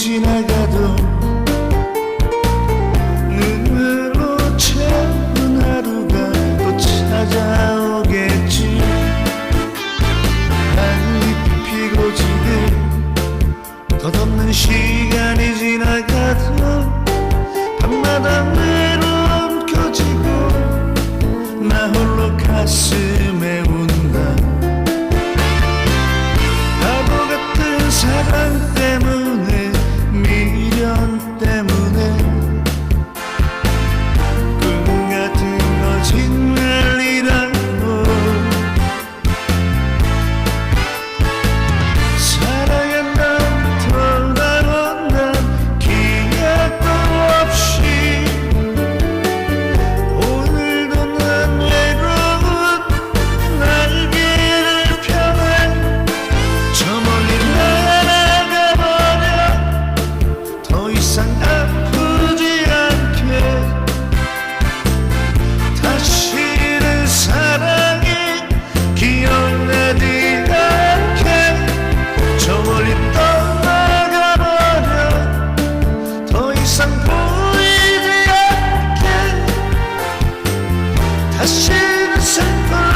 지나가도 눈으로 채운 하루가 또 찾아오겠지. 한잎 피고 지는 덧없는 시 sent by